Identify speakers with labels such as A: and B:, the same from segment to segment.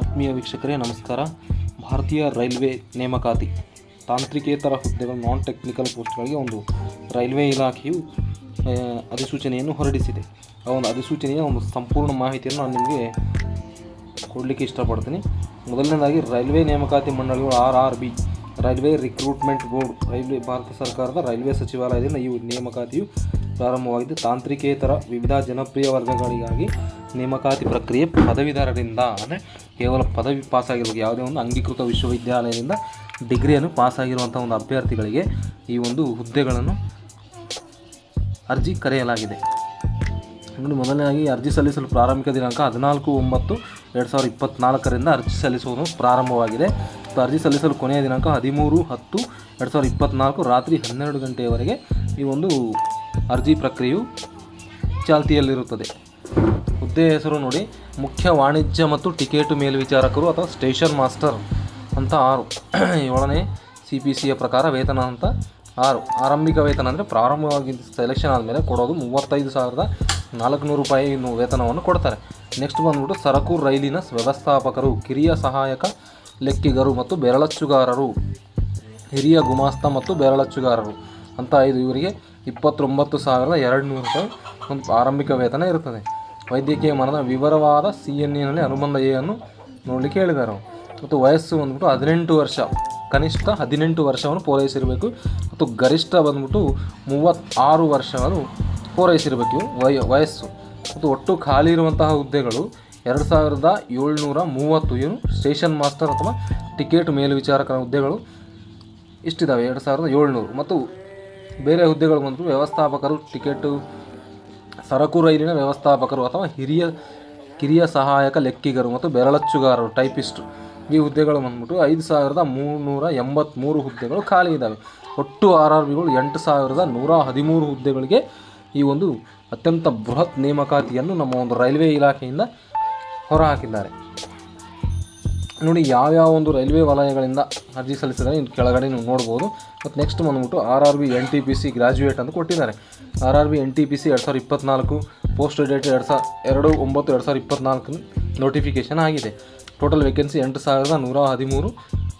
A: ಆತ್ಮೀಯ ವೀಕ್ಷಕರೇ, ನಮಸ್ಕಾರ. ಭಾರತೀಯ ರೈಲ್ವೆ ನೇಮಕಾತಿ ತಾಂತ್ರಿಕೇತರ ಹುದ್ದೆಗಳು ನಾನ್ ಟೆಕ್ನಿಕಲ್ ಪೋಸ್ಟ್ಗಳಿಗೆ ಒಂದು ರೈಲ್ವೆ ಇಲಾಖೆಯು ಅಧಿಸೂಚನೆಯನ್ನು ಹೊರಡಿಸಿದೆ. ಆ ಒಂದು ಅಧಿಸೂಚನೆಯ ಒಂದು ಸಂಪೂರ್ಣ ಮಾಹಿತಿಯನ್ನು ನಾನು ನಿಮಗೆ ಕೊಡಲಿಕ್ಕೆ ಇಷ್ಟಪಡ್ತೀನಿ. ಮೊದಲನೇದಾಗಿ, ರೈಲ್ವೆ ನೇಮಕಾತಿ ಮಂಡಳಿಗಳು R R B railway recruitment board, railway Bharat ಸರ್ಕಾರದ ರೈಲ್ವೆ ಸಚಿವಾಲಯದಿಂದ ಈ ನೇಮಕಾತಿಯು ಪ್ರಾರಂಭವಾಗಿದೆ. ತಾಂತ್ರಿಕೇತರ ವಿವಿಧ ಜನಪ್ರಿಯ ವರ್ಗಗಳಿಗಾಗಿ ನೇಮಕಾತಿ ಪ್ರಕ್ರಿಯೆ ಪದವೀಧರರಿಂದ ಅಂದರೆ ಕೇವಲ ಪದವಿ ಪಾಸಾಗಿರೋದು ಯಾವುದೇ ಒಂದು ಅಂಗೀಕೃತ ವಿಶ್ವವಿದ್ಯಾಲಯದಿಂದ ಡಿಗ್ರಿಯನ್ನು ಪಾಸಾಗಿರುವಂಥ ಒಂದು ಅಭ್ಯರ್ಥಿಗಳಿಗೆ ಈ ಒಂದು ಹುದ್ದೆಗಳನ್ನು ಅರ್ಜಿ ಕರೆಯಲಾಗಿದೆ. ಇನ್ನು ಮೊದಲನೇದಾಗಿ ಅರ್ಜಿ ಸಲ್ಲಿಸಲು ಪ್ರಾರಂಭಿಕ ದಿನಾಂಕ ಹದಿನಾಲ್ಕು ಒಂಬತ್ತು ಎರಡು ಸಾವಿರದ ಇಪ್ಪತ್ತ್ನಾಲ್ಕರಿಂದ ಅರ್ಜಿ ಸಲ್ಲಿಸುವುದು ಪ್ರಾರಂಭವಾಗಿದೆ. ಅರ್ಜಿ ಸಲ್ಲಿಸಲು ಕೊನೆಯ ದಿನಾಂಕ ಹದಿಮೂರು ಹತ್ತು ಎರಡು ಸಾವಿರದ ಇಪ್ಪತ್ತ್ನಾಲ್ಕು ರಾತ್ರಿ ಹನ್ನೆರಡು ಗಂಟೆಯವರೆಗೆ ಈ ಒಂದು ಅರ್ಜಿ ಪ್ರಕ್ರಿಯೆಯು ಚಾಲ್ತಿಯಲ್ಲಿರುತ್ತದೆ. ಹುದ್ದೆ ಹೆಸರು ನೋಡಿ, ಮುಖ್ಯ ವಾಣಿಜ್ಯ ಮತ್ತು ಟಿಕೆಟ್ ಮೇಲ್ವಿಚಾರಕರು ಅಥವಾ ಸ್ಟೇಷನ್ ಮಾಸ್ಟರ್ ಅಂತ ಆರು. ಏಳನೇ ಸಿ ಪಿ ಸಿಯ ಪ್ರಕಾರ ವೇತನ ಅಂತ ಆರು. ಆರಂಭಿಕ ವೇತನ ಅಂದರೆ ಪ್ರಾರಂಭವಾಗಿ ಸೆಲೆಕ್ಷನ್ ಆದಮೇಲೆ ಕೊಡೋದು ಮೂವತ್ತೈದು ಸಾವಿರದ ನಾಲ್ಕುನೂರು ರೂಪಾಯಿ ವೇತನವನ್ನು ಕೊಡ್ತಾರೆ. ನೆಕ್ಸ್ಟ್ ಬಂದ್ಬಿಟ್ಟು ಸರಕು, ರೈಲಿನ ವ್ಯವಸ್ಥಾಪಕರು, ಕಿರಿಯ ಸಹಾಯಕ, ಲೆಕ್ಕಿಗರು ಮತ್ತು ಬೆರಳಚ್ಚುಗಾರರು. ಹಿರಿಯ ಗುಮಾಸ್ತ ಮತ್ತು ಬೆರಳಚ್ಚುಗಾರರು ಅಂತ ಐದು ಇವರಿಗೆ ಇಪ್ಪತ್ತೊಂಬತ್ತು ಸಾವಿರದ ಎರಡು ನೂರು ರೂಪಾಯಿ ಒಂದು ಆರಂಭಿಕ ವೇತನ ಇರುತ್ತದೆ ವೈದ್ಯಕೀಯ ಮನದ ವಿವರವಾದ ಸಿ ಎನ್ ಎನಲ್ಲಿ ಅನುಬಂಧ ಎ ಅನ್ನು ನೋಡಲಿಕ್ಕೆ ಹೇಳಿದರು. ಮತ್ತು ವಯಸ್ಸು ಬಂದ್ಬಿಟ್ಟು ಹದಿನೆಂಟು ವರ್ಷ, ಕನಿಷ್ಠ ಹದಿನೆಂಟು ವರ್ಷವನ್ನು ಪೂರೈಸಿರಬೇಕು. ಮತ್ತು ಗರಿಷ್ಠ ಬಂದ್ಬಿಟ್ಟು ಮೂವತ್ತಾರು ವರ್ಷವನ್ನು ಪೂರೈಸಿರಬೇಕು ವಯ, ವಯಸ್ಸು. ಮತ್ತು ಒಟ್ಟು ಖಾಲಿ ಇರುವಂತಹ ಹುದ್ದೆಗಳು ಎರಡು ಸಾವಿರದ ಏಳ್ನೂರ ಮೂವತ್ತು ಏನು ಸ್ಟೇಷನ್ ಮಾಸ್ಟರ್ ಅಥವಾ ಟಿಕೆಟ್ ಮೇಲ್ವಿಚಾರಕರ ಹುದ್ದೆಗಳು ಇಷ್ಟಿದ್ದಾವೆ ಎರಡು ಸಾವಿರದ ಏಳ್ನೂರು. ಮತ್ತು ಬೇರೆ ಹುದ್ದೆಗಳು ಬಂದ್ಬಿಟ್ಟು ವ್ಯವಸ್ಥಾಪಕರು ಟಿಕೆಟು ಸರಕು ರೈಲಿನ ವ್ಯವಸ್ಥಾಪಕರು ಅಥವಾ ಹಿರಿಯ, ಕಿರಿಯ ಸಹಾಯಕ ಲೆಕ್ಕಿಗರು ಮತ್ತು ಬೆರಳಚ್ಚುಗಾರರು, ಟೈಪಿಸ್ಟ್. ಈ ಹುದ್ದೆಗಳು ಬಂದ್ಬಿಟ್ಟು ಐದು ಸಾವಿರದ ಮುನ್ನೂರ ಎಂಬತ್ತ್ಮೂರು ಹುದ್ದೆಗಳು ಖಾಲಿ ಇದ್ದಾವೆ ಒಟ್ಟು ಆರ್ ಆರ್ ಬಿಗಳು ಎಂಟು ಸಾವಿರದ ನೂರ ಹದಿಮೂರು ಹುದ್ದೆಗಳಿಗೆ ಈ ಒಂದು ಅತ್ಯಂತ ಬೃಹತ್ ನೇಮಕಾತಿಯನ್ನು ನಮ್ಮ ಒಂದು ರೈಲ್ವೆ ಇಲಾಖೆಯಿಂದ ಹೊರಹಾಕಿದ್ದಾರೆ. ನೋಡಿ, ಯಾವ್ಯಾವ ಒಂದು ರೈಲ್ವೆ ವಲಯಗಳಿಂದ ಅರ್ಜಿ ಸಲ್ಲಿಸಿದರೆ ಇನ್ನು ಕೆಳಗಡೆ ನೀವು ನೋಡ್ಬೋದು. ಮತ್ತು ನೆಕ್ಸ್ಟ್ ಬಂದ್ಬಿಟ್ಟು R R B N T P C graduate ಅಂತ ಕೊಟ್ಟಿದ್ದಾರೆ. R R B N T P C ಎರಡು ಸಾವಿರದ ಇಪ್ಪತ್ನಾಲ್ಕು ಪೋಸ್ಟ್ ಡೇಟ್ ಎರಡು ಸಾವಿರ ಎರಡು ಒಂಬತ್ತು, ಎರಡು ಸಾವಿರದ ಇಪ್ಪತ್ನಾಲ್ಕು ನೋಟಿಫಿಕೇಷನ್ ಆಗಿದೆ. ಟೋಟಲ್ ವೇಕೆನ್ಸಿ ಎಂಟು ಸಾವಿರದ ನೂರ ಹದಿಮೂರು.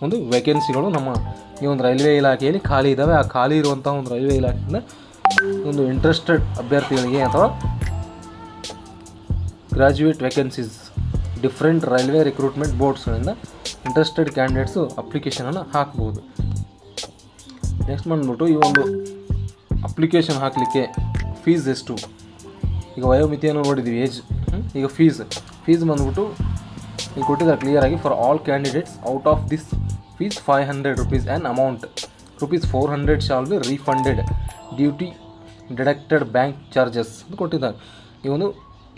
A: ಒಂದು ವೇಕೆನ್ಸಿಗಳು ನಮ್ಮ ಈ ಒಂದು ರೈಲ್ವೆ ಇಲಾಖೆಯಲ್ಲಿ ಖಾಲಿ ಇದ್ದಾವೆ ಆ ಖಾಲಿ ಇರುವಂಥ ಒಂದು ರೈಲ್ವೆ ಇಲಾಖೆಯಿಂದ ಒಂದು ಇಂಟ್ರೆಸ್ಟೆಡ್ ಅಭ್ಯರ್ಥಿಗಳಿಗೆ ಅಥವಾ graduate vacancies different railway recruitment ಬೋರ್ಡ್ಸ್ಗಳಿಂದ interested candidates ಅಪ್ಲಿಕೇಶನನ್ನು ಹಾಕ್ಬೋದು. ನೆಕ್ಸ್ಟ್ ಬಂದ್ಬಿಟ್ಟು ಈ ಒಂದು ಅಪ್ಲಿಕೇಶನ್ ಹಾಕಲಿಕ್ಕೆ ಫೀಸ್ ಎಷ್ಟು? ಈಗ ವಯೋಮಿತಿಯನ್ನು ನೋಡಿದ್ದೀವಿ ಏಜ್ ಈಗ ಫೀಸ್ ಫೀಸ್ ಬಂದ್ಬಿಟ್ಟು ಈಗ ಕೊಟ್ಟಿದ್ದಾರೆ ಕ್ಲಿಯರಾಗಿ for all candidates out of this fees five hundred rupees an amount rupees four hundred shall be refunded duty deducted bank charges ಅಂತ ಕೊಟ್ಟಿದ್ದಾರೆ. ಈ ಒಂದು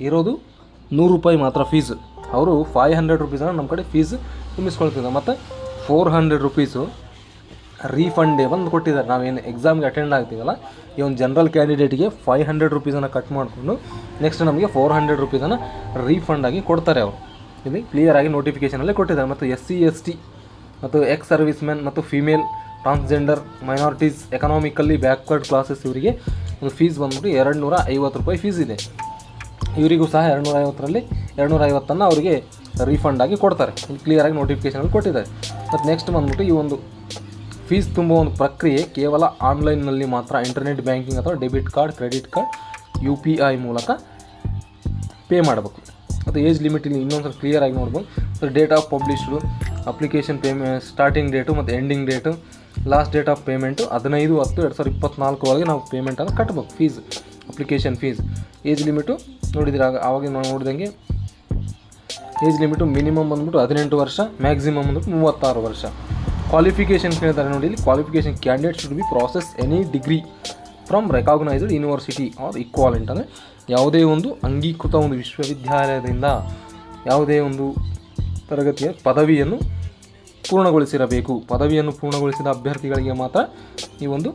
A: ಇರೋದು ನೂರು ರೂಪಾಯಿ ಮಾತ್ರ ಫೀಸ್ ಅವರು ಫೈವ್ ಹಂಡ್ರೆಡ್ ರುಪೀಸನ್ನು ನಮ್ಮ ಕಡೆ ಫೀಸ್ ತುಂಬಿಸ್ಕೊಳ್ತಿದ್ದಾರೆ. ಮತ್ತು ಫೋರ್ ಹಂಡ್ರೆಡ್ ರುಪೀಸು ರೀಫಂಡೇ ಬಂದು ಕೊಟ್ಟಿದ್ದಾರೆ. ನಾವೇನು ಎಕ್ಸಾಮ್ಗೆ ಅಟೆಂಡ್ ಆಗ್ತೀವಲ್ಲ, ಈ ಒಂದು ಜನರಲ್ ಕ್ಯಾಂಡಿಡೇಟಿಗೆ ಫೈವ್ ಹಂಡ್ರೆಡ್ ರುಪೀಸನ್ನು ಕಟ್ ಮಾಡಿಕೊಂಡು ನೆಕ್ಸ್ಟ್ ನಮಗೆ ಫೋರ್ ಹಂಡ್ರೆಡ್ ರುಪೀಸನ್ನು ರೀಫಂಡ್ ಆಗಿ ಕೊಡ್ತಾರೆ ಅವರು. ಇಲ್ಲಿ ಕ್ಲಿಯರಾಗಿ ನೋಟಿಫಿಕೇಷನಲ್ಲೇ ಕೊಟ್ಟಿದ್ದಾರೆ. ಮತ್ತು ಎಸ್ ಸಿ ಎಸ್ ಟಿ ಮತ್ತು ಎಕ್ಸ್ ಸರ್ವಿಸ್ ಮ್ಯಾನ್ ಮತ್ತು female transgender minorities economically backward classes ಇವರಿಗೆ ಒಂದು ಫೀಸ್ ಬಂದ್ಬಿಟ್ಟು ಎರಡು ನೂರ ಐವತ್ತು ರೂಪಾಯಿ ಫೀಸ್ ಇದೆ. ಇವರಿಗೂ ಸಹ ಎರಡು ನೂರ ಐವತ್ತರಲ್ಲಿ ಎರಡು ನೂರ ಐವತ್ತನ್ನು ಅವರಿಗೆ ರೀಫಂಡ್ ಆಗಿ ಕೊಡ್ತಾರೆ. ಇಲ್ಲಿ ಕ್ಲಿಯರಾಗಿ ನೋಟಿಫಿಕೇಷನಲ್ಲಿ ಕೊಟ್ಟಿದ್ದಾರೆ. ಮತ್ತು ನೆಕ್ಸ್ಟ್ ಬಂದ್ಬಿಟ್ಟು ಈ ಒಂದು ಫೀಸ್ ತುಂಬ ಒಂದು ಪ್ರಕ್ರಿಯೆ ಕೇವಲ ಆನ್ಲೈನ್ನಲ್ಲಿ ಮಾತ್ರ ಇಂಟರ್ನೆಟ್ ಬ್ಯಾಂಕಿಂಗ್ ಅಥವಾ debit card credit card U P I ಮೂಲಕ ಪೇ ಮಾಡಬೇಕು. ಮತ್ತು ಏಜ್ ಲಿಮಿಟ್ ಇಲ್ಲಿ ಇನ್ನೊಂದು ಸ್ವಲ್ಪ ಕ್ಲಿಯರಾಗಿ ನೋಡ್ಬೋದು. So date of published application payment starting date ಮತ್ತು ending date last date of payment ಹದಿನೈದು ಹತ್ತು ಎರಡು ಸಾವಿರದ ಇಪ್ಪತ್ನಾಲ್ಕರೊಳಗೆ ನಾವು ಪೇಮೆಂಟನ್ನು ಕಟ್ಬೇಕು fees application fees age limit ನೋಡಿದ್ರೆ ಆಗ ಆವಾಗ ನಾವು ನೋಡಿದಂಗೆ ಏಜ್ ಲಿಮಿಟು ಮಿನಿಮಮ್ ಬಂದ್ಬಿಟ್ಟು ಹದಿನೆಂಟು ವರ್ಷ ಮ್ಯಾಕ್ಸಿಮಮ್ ಬಂದ್ಬಿಟ್ಟು ಮೂವತ್ತಾರು ವರ್ಷ. ಕ್ವಾಲಿಫಿಕೇಷನ್ ಹೇಳ್ತಾರೆ ನೋಡಿ, ಇಲ್ಲಿ qualification candidate should be process any degree from recognised university or equivalent ಅಂದರೆ ಯಾವುದೇ ಒಂದು ಅಂಗೀಕೃತ ಒಂದು ವಿಶ್ವವಿದ್ಯಾಲಯದಿಂದ ಯಾವುದೇ ಒಂದು ತರಗತಿಯ ಪದವಿಯನ್ನು ಪೂರ್ಣಗೊಳಿಸಿರಬೇಕು. ಪದವಿಯನ್ನು ಪೂರ್ಣಗೊಳಿಸಿದ ಅಭ್ಯರ್ಥಿಗಳಿಗೆ ಮಾತ್ರ ಈ ಒಂದು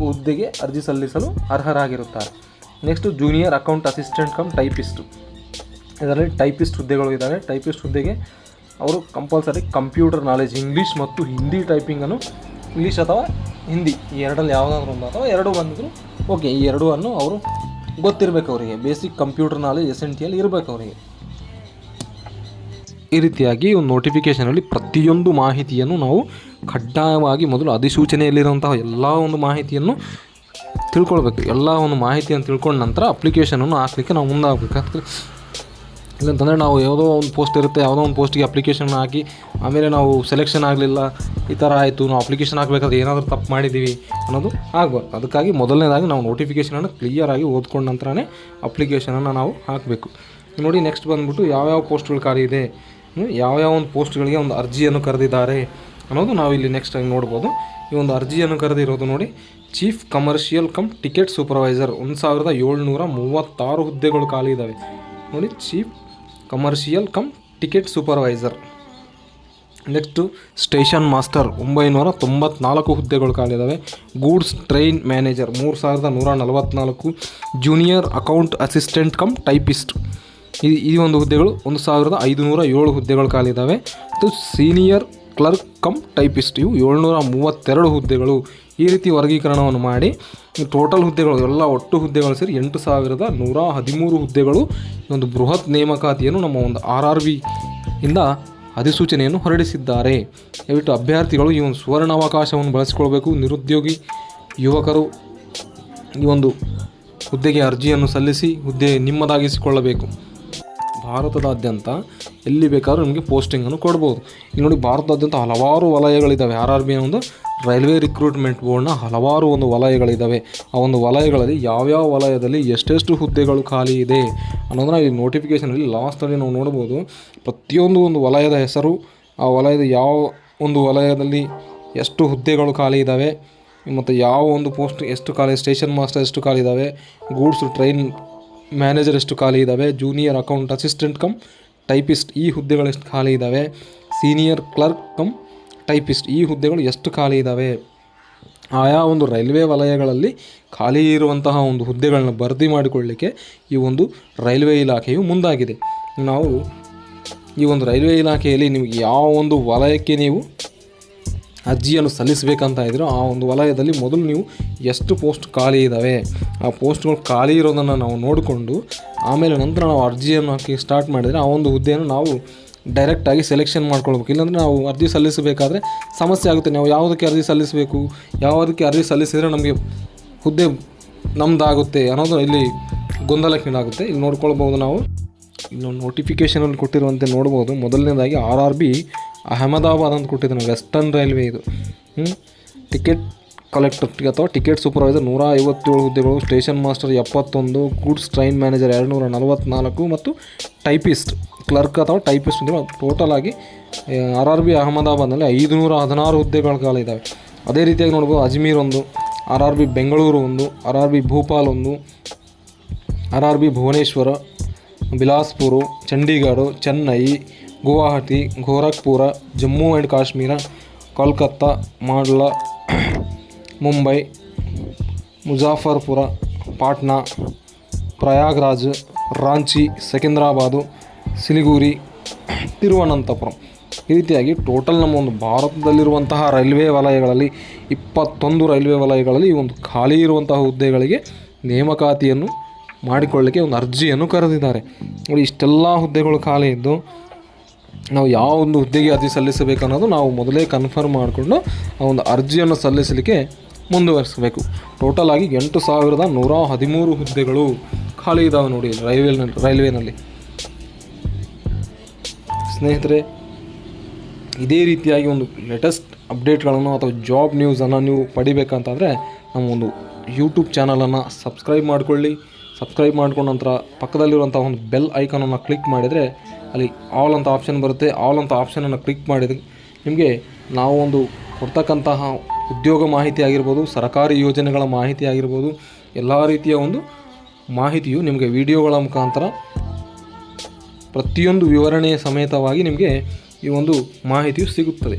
A: ಹುದ್ದೆಗೆ ಅರ್ಜಿ ಸಲ್ಲಿಸಲು ಅರ್ಹರಾಗಿರುತ್ತಾರೆ. Next junior account assistant cum typist ಇದರಲ್ಲಿ ಟೈಪಿಸ್ಟ್ ಹುದ್ದೆಗಳು ಇದ್ದಾವೆ ಟೈಪಿಸ್ಟ್ ಹುದ್ದೆಗೆ ಅವರು ಕಂಪಲ್ಸರಿ ಕಂಪ್ಯೂಟರ್ ನಾಲೆಜ್ ಇಂಗ್ಲೀಷ್ ಮತ್ತು ಹಿಂದಿ ಟೈಪಿಂಗನ್ನು ಇಂಗ್ಲೀಷ್ ಅಥವಾ ಹಿಂದಿ ಈ ಎರಡಲ್ಲಿ ಯಾವುದಾದ್ರೂ ಒಂದು ಅಥವಾ ಎರಡು ಬಂದಿದ್ರು ಓಕೆ ಈ ಎರಡೂ ಅನ್ನು ಅವರು ಗೊತ್ತಿರಬೇಕು ಅವರಿಗೆ. Basic computer knowledge S N ಟಿಯಲ್ಲಿ ಇರಬೇಕು ಅವರಿಗೆ. ಈ ರೀತಿಯಾಗಿ ಒಂದು ನೋಟಿಫಿಕೇಷನಲ್ಲಿ ಪ್ರತಿಯೊಂದು ಮಾಹಿತಿಯನ್ನು ನಾವು ಕಡ್ಡಾಯವಾಗಿ ಮೊದಲು ಅಧಿಸೂಚನೆಯಲ್ಲಿರುವಂತಹ ಎಲ್ಲ ಒಂದು ಮಾಹಿತಿಯನ್ನು ತಿಳ್ಕೊಳ್ಬೇಕು. ಎಲ್ಲ ಒಂದು ಮಾಹಿತಿಯನ್ನು ತಿಳ್ಕೊಂಡ ನಂತರ ಅಪ್ಲಿಕೇಶನನ್ನು ಹಾಕ್ಲಿಕ್ಕೆ ನಾವು ಮುಂದಾಗಬೇಕಾಗ್ತದೆ ಇಲ್ಲಂತಂದರೆ ನಾವು ಯಾವುದೋ ಒಂದು ಪೋಸ್ಟ್ ಇರುತ್ತೆ, ಯಾವುದೋ ಒಂದು ಪೋಸ್ಟಿಗೆ ಅಪ್ಲಿಕೇಶನ್ ಹಾಕಿ, ಆಮೇಲೆ ನಾವು ಸೆಲೆಕ್ಷನ್ ಆಗಲಿಲ್ಲ, ಈ ಥರ ಆಯಿತು, ನಾವು ಅಪ್ಲಿಕೇಶನ್ ಹಾಕಬೇಕಾದ್ರೆ ಏನಾದರೂ ತಪ್ಪು ಮಾಡಿದ್ದೀವಿ ಅನ್ನೋದು ಆಗ್ಬಾರ್ದು ಅದಕ್ಕಾಗಿ ಮೊದಲನೇದಾಗಿ ನಾವು ನೋಟಿಫಿಕೇಷನನ್ನು ಕ್ಲಿಯರಾಗಿ ಓದ್ಕೊಂಡ ನಂತರನೇ ಅಪ್ಲಿಕೇಶನನ್ನು ನಾವು ಹಾಕಬೇಕು. ನೋಡಿ ನೆಕ್ಸ್ಟ್ ಬಂದ್ಬಿಟ್ಟು ಯಾವ್ಯಾವ ಪೋಸ್ಟ್ಗಳು ಖಾಲಿ ಇದೆ ಯಾವ್ಯಾವ ಒಂದು ಪೋಸ್ಟ್ಗಳಿಗೆ ಒಂದು ಅರ್ಜಿಯನ್ನು ಕರೆದಿದ್ದಾರೆ ಅನ್ನೋದು ನಾವು ಇಲ್ಲಿ ನೆಕ್ಸ್ಟ್ ಆಗಿ ನೋಡ್ಬೋದು. ಈ ಒಂದು ಅರ್ಜಿಯನ್ನು ಕರೆದಿರೋದು ನೋಡಿ chief commercial cum ticket supervisor ಒಂದು ಸಾವಿರದ ಏಳ್ನೂರ ಮೂವತ್ತಾರು ಹುದ್ದೆಗಳು ಖಾಲಿ ಇದ್ದಾವೆ ನೋಡಿ chief commercial cum ticket supervisor. Next, station master ಒಂಬೈನೂರ ತೊಂಬತ್ನಾಲ್ಕು ಹುದ್ದೆಗಳು ಖಾಲಿದಾವೆ ಗೂಡ್ಸ್ ಟ್ರೈನ್ ಮ್ಯಾನೇಜರ್ ಮೂರು ಸಾವಿರದ ನೂರ ನಲವತ್ತ್ನಾಲ್ಕು junior account assistant cum typist. ಈ ಈ ಒಂದು ಹುದ್ದೆಗಳು ಒಂದು ಸಾವಿರದ ಐದುನೂರ ಏಳು ಹುದ್ದೆಗಳು ಖಾಲಿದಾವೆ ಮತ್ತು ಸೀನಿಯರ್ ಕ್ಲರ್ಕ್ ಕಮ್ ಟೈಪಿಸ್ಟ್ ಇವು ಏಳ್ನೂರ ಮೂವತ್ತೆರಡು ಹುದ್ದೆಗಳು. ಈ ರೀತಿ ವರ್ಗೀಕರಣವನ್ನು ಮಾಡಿ ಟೋಟಲ್ ಹುದ್ದೆಗಳು ಎಲ್ಲ ಒಟ್ಟು ಹುದ್ದೆಗಳು ಸೇರಿ ಎಂಟು ಸಾವಿರದ ನೂರ ಹದಿಮೂರು ಹುದ್ದೆಗಳು ಒಂದು ಬೃಹತ್ ನೇಮಕಾತಿಯನ್ನು ನಮ್ಮ ಒಂದು ಆರ್ ಆರ್ ವಿಯಿಂದ ಇಂದ ಅಧಿಸೂಚನೆಯನ್ನು ಹೊರಡಿಸಿದ್ದಾರೆ. ದಯವಿಟ್ಟು ಅಭ್ಯರ್ಥಿಗಳು ಈ ಒಂದು ಸುವರ್ಣಾವಕಾಶವನ್ನು ಬಳಸಿಕೊಳ್ಬೇಕು. ನಿರುದ್ಯೋಗಿ ಯುವಕರು ಈ ಒಂದು ಹುದ್ದೆಗೆ ಅರ್ಜಿಯನ್ನು ಸಲ್ಲಿಸಿ ಹುದ್ದೆ ನಿಮ್ಮದಾಗಿಸಿಕೊಳ್ಳಬೇಕು. ಭಾರತದಾದ್ಯಂತ ಎಲ್ಲಿ ಬೇಕಾದರೂ ನಿಮಗೆ ಪೋಸ್ಟಿಂಗನ್ನು ಕೊಡ್ಬೋದು. ಇಲ್ಲಿ ನೋಡಿ, ಭಾರತದಾದ್ಯಂತ ಹಲವಾರು ವಲಯಗಳಿದ್ದಾವೆ ಆರ್ ಆರ್ ಬಿ ಒಂದು ರೈಲ್ವೆ ರಿಕ್ರೂಟ್ಮೆಂಟ್ ಬೋರ್ಡ್ನ ಹಲವಾರು ಒಂದು ವಲಯಗಳಿದ್ದಾವೆ ಆ ಒಂದು ವಲಯಗಳಲ್ಲಿ ಯಾವ್ಯಾವ ವಲಯದಲ್ಲಿ ಎಷ್ಟೆಷ್ಟು ಹುದ್ದೆಗಳು ಖಾಲಿ ಇದೆ ಅನ್ನೋದನ್ನ ಈ ನೋಟಿಫಿಕೇಷನಲ್ಲಿ ಲಾಸ್ಟಲ್ಲಿ ನಾವು ನೋಡ್ಬೋದು. ಪ್ರತಿಯೊಂದು ಒಂದು ವಲಯದ ಹೆಸರು, ಆ ವಲಯದ ಯಾವ ಒಂದು ವಲಯದಲ್ಲಿ ಎಷ್ಟು ಹುದ್ದೆಗಳು ಖಾಲಿ ಇದ್ದಾವೆ ಮತ್ತು ಯಾವ ಒಂದು ಪೋಸ್ಟ್ ಎಷ್ಟು ಖಾಲಿ ಸ್ಟೇಷನ್ ಮಾಸ್ಟರ್ ಎಷ್ಟು ಖಾಲಿ ಇದ್ದಾವೆ ಗೂಡ್ಸ್ ಟ್ರೈನ್ ಮ್ಯಾನೇಜರ್ ಎಷ್ಟು ಖಾಲಿ ಇದ್ದಾವೆ junior account assistant cum typist ಈ ಹುದ್ದೆಗಳು ಎಷ್ಟು ಖಾಲಿ ಇದ್ದಾವೆ ಸೀನಿಯರ್ ಕ್ಲರ್ಕ್ ಕಮ್ ಟೈಪಿಸ್ಟ್ ಈ ಹುದ್ದೆಗಳು ಎಷ್ಟು ಖಾಲಿ ಇದ್ದಾವೆ ಆಯಾ ಒಂದು ರೈಲ್ವೆ ವಲಯಗಳಲ್ಲಿ ಖಾಲಿ ಇರುವಂತಹ ಒಂದು ಹುದ್ದೆಗಳನ್ನ ಭರ್ತಿ ಮಾಡಿಕೊಳ್ಳಲಿಕ್ಕೆ ಈ ಒಂದು ರೈಲ್ವೆ ಇಲಾಖೆಯು ಮುಂದಾಗಿದೆ. ನಾವು ಈ ಒಂದು ರೈಲ್ವೆ ಇಲಾಖೆಯಲ್ಲಿ ನಿಮಗೆ ಯಾವ ಒಂದು ವಲಯಕ್ಕೆ ನೀವು ಅರ್ಜಿಯನ್ನು ಸಲ್ಲಿಸಬೇಕಂತ ಇದ್ದರೆ ಆ ಒಂದು ವಲಯದಲ್ಲಿ ಮೊದಲು ನೀವು ಎಷ್ಟು ಪೋಸ್ಟ್ ಖಾಲಿ ಇದ್ದಾವೆ ಆ ಪೋಸ್ಟ್ಗಳು ಖಾಲಿ ಇರೋದನ್ನು ನಾವು ನೋಡಿಕೊಂಡು ಆಮೇಲೆ ನಂತರ ನಾವು ಅರ್ಜಿಯನ್ನು ಹಾಕಿ ಸ್ಟಾರ್ಟ್ ಮಾಡಿದರೆ ಆ ಒಂದು ಹುದ್ದೆಯನ್ನು ನಾವು ಡೈರೆಕ್ಟಾಗಿ ಸೆಲೆಕ್ಷನ್ ಮಾಡ್ಕೊಳ್ಬೇಕು. ಇಲ್ಲಾಂದರೆ ನಾವು ಅರ್ಜಿ ಸಲ್ಲಿಸಬೇಕಾದ್ರೆ ಸಮಸ್ಯೆ ಆಗುತ್ತೆ. ನಾವು ಯಾವುದಕ್ಕೆ ಅರ್ಜಿ ಸಲ್ಲಿಸಬೇಕು? ಯಾವುದಕ್ಕೆ ಅರ್ಜಿ ಸಲ್ಲಿಸಿದರೆ ನಮಗೆ ಹುದ್ದೆ ನಮ್ಮದಾಗುತ್ತೆ ಅನ್ನೋದು ಇಲ್ಲಿ ಗೊಂದಲಕ್ಕೀಡಾಗುತ್ತೆ ಇಲ್ಲಿ ನೋಡ್ಕೊಳ್ಬೋದು ನಾವು. ಇಲ್ಲೊಂದು ನೋಟಿಫಿಕೇಷನಲ್ಲಿ ಕೊಟ್ಟಿರುವಂತೆ ನೋಡ್ಬೋದು. ಮೊದಲನೇದಾಗಿ ಆರ್ ಆರ್ ಬಿ ಅಹಮದಾಬಾದ್ ಅಂತ ಕೊಟ್ಟಿದ್ದಾನೆ ವೆಸ್ಟರ್ನ್ ರೈಲ್ವೆ ಇದು. ಟಿಕೆಟ್ ಕಲೆಕ್ಟರ್ ಅಥವಾ ಟಿಕೆಟ್ ಸೂಪರ್ವೈಸರ್ ನೂರ ಐವತ್ತೇಳು ಹುದ್ದೆಗಳು ಸ್ಟೇಷನ್ ಮಾಸ್ಟರ್ ಎಪ್ಪತ್ತೊಂದು ಗೂಡ್ಸ್ ಟ್ರೈನ್ ಮ್ಯಾನೇಜರ್ ಎರಡು ನೂರ ನಲವತ್ತ್ನಾಲ್ಕು ಮತ್ತು ಟೈಪಿಸ್ಟ್ ಕ್ಲರ್ಕ್ ಅಥವಾ ಟೈಪಿಸ್ಟ್ ಅಂದರೆ ಟೋಟಲ್ ಆಗಿ ಆರ್ ಆರ್ ಬಿ ಅಹಮದಾಬಾದ್ನಲ್ಲಿ ಐದುನೂರ ಹದಿನಾರು ಹುದ್ದೆಗಳ ಕಾಲ ಇದ್ದಾವೆ ಅದೇ ರೀತಿಯಾಗಿ ನೋಡ್ಬೋದು, ಅಜ್ಮೀರ್ ಒಂದು, ಆರ್ ಆರ್ ಬಿ ಬೆಂಗಳೂರು ಒಂದು, ಆರ್ ಆರ್ ಬಿ ಭೂಪಾಲ್ ಒಂದು, R R B Bhubaneswar, Bilaspur, Chandigarh, Chennai Guwahati, Gorakhpur, Jammu and Kashmir, Kolkata, ಮಾಡ್ಲಾ, ಮುಂಬೈ, ಮುಜಾಫರ್ಪುರ, ಪಾಟ್ನಾ, ಪ್ರಯಾಗ್ರಾಜ್, ರಾಂಚಿ, ಸೆಕೆಂದ್ರಾಬಾದು, ಸಿಲಿಗುರಿ, ತಿರುವನಂತಪುರಂ. ಈ ರೀತಿಯಾಗಿ ಟೋಟಲ್ ನಮ್ಮ ಒಂದು ಭಾರತದಲ್ಲಿರುವಂತಹ ರೈಲ್ವೆ ವಲಯಗಳಲ್ಲಿ, ಇಪ್ಪತ್ತೊಂದು ರೈಲ್ವೆ ವಲಯಗಳಲ್ಲಿ ಈ ಒಂದು ಖಾಲಿ ಇರುವಂತಹ ಹುದ್ದೆಗಳಿಗೆ ನೇಮಕಾತಿಯನ್ನು ಮಾಡಿಕೊಳ್ಳಿಕ್ಕೆ ಒಂದು ಅರ್ಜಿಯನ್ನು ಕರೆದಿದ್ದಾರೆ. ನೋಡಿ, ಇಷ್ಟೆಲ್ಲ ಹುದ್ದೆಗಳು ಖಾಲಿ ಇದ್ದು ನಾವು ಯಾವ ಒಂದು ಹುದ್ದೆಗೆ ಅರ್ಜಿ ಸಲ್ಲಿಸಬೇಕು ಅನ್ನೋದು ನಾವು ಮೊದಲೇ ಕನ್ಫರ್ಮ್ ಮಾಡಿಕೊಂಡು ಆ ಒಂದು ಅರ್ಜಿಯನ್ನು ಸಲ್ಲಿಸಲಿಕ್ಕೆ ಮುಂದುವರಿಸಬೇಕು. ಟೋಟಲ್ ಆಗಿ ಎಂಟು ಸಾವಿರದ ನೂರ ಹದಿಮೂರು ಹುದ್ದೆಗಳು ಖಾಲಿ ಇದ್ದಾವೆ ನೋಡಿ ರೈಲ್ವೆನಲ್ಲಿ ರೈಲ್ವೆನಲ್ಲಿ. ಸ್ನೇಹಿತರೆ, ಇದೇ ರೀತಿಯಾಗಿ ಒಂದು ಲೇಟೆಸ್ಟ್ ಅಪ್ಡೇಟ್ಗಳನ್ನು ಅಥವಾ ಜಾಬ್ ನ್ಯೂಸನ್ನು ನೀವು ಪಡಿಬೇಕಂತಂದರೆ ನಮ್ಮ ಒಂದು ಯೂಟ್ಯೂಬ್ ಚಾನಲನ್ನು ಸಬ್ಸ್ಕ್ರೈಬ್ ಮಾಡಿಕೊಳ್ಳಿ. ಸಬ್ಸ್ಕ್ರೈಬ್ ಮಾಡ್ಕೊಂಡ ನಂತರ ಪಕ್ಕದಲ್ಲಿರುವಂಥ ಒಂದು ಬೆಲ್ ಐಕಾನನ್ನು ಕ್ಲಿಕ್ ಮಾಡಿದರೆ ಅಲ್ಲಿ ಆಲ್ ಅಂತ ಆಪ್ಷನ್ ಬರುತ್ತೆ. ಆಲ್ ಅಂತ ಆಪ್ಷನನ್ನು ಕ್ಲಿಕ್ ಮಾಡಿದ ನಿಮಗೆ ನಾವು ಒಂದು ಕೊಡ್ತಕ್ಕಂತಹ ಉದ್ಯೋಗ ಮಾಹಿತಿ ಆಗಿರ್ಬೋದು, ಸರ್ಕಾರಿ ಯೋಜನೆಗಳ ಮಾಹಿತಿ ಆಗಿರ್ಬೋದು, ಎಲ್ಲ ರೀತಿಯ ಒಂದು ಮಾಹಿತಿಯು ನಿಮಗೆ ವಿಡಿಯೋಗಳ ಮುಖಾಂತರ ಪ್ರತಿಯೊಂದು ವಿವರಣೆಯ ಸಮೇತವಾಗಿ ನಿಮಗೆ ಈ ಒಂದು ಮಾಹಿತಿಯು ಸಿಗುತ್ತದೆ.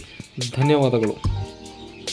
A: ಧನ್ಯವಾದಗಳು.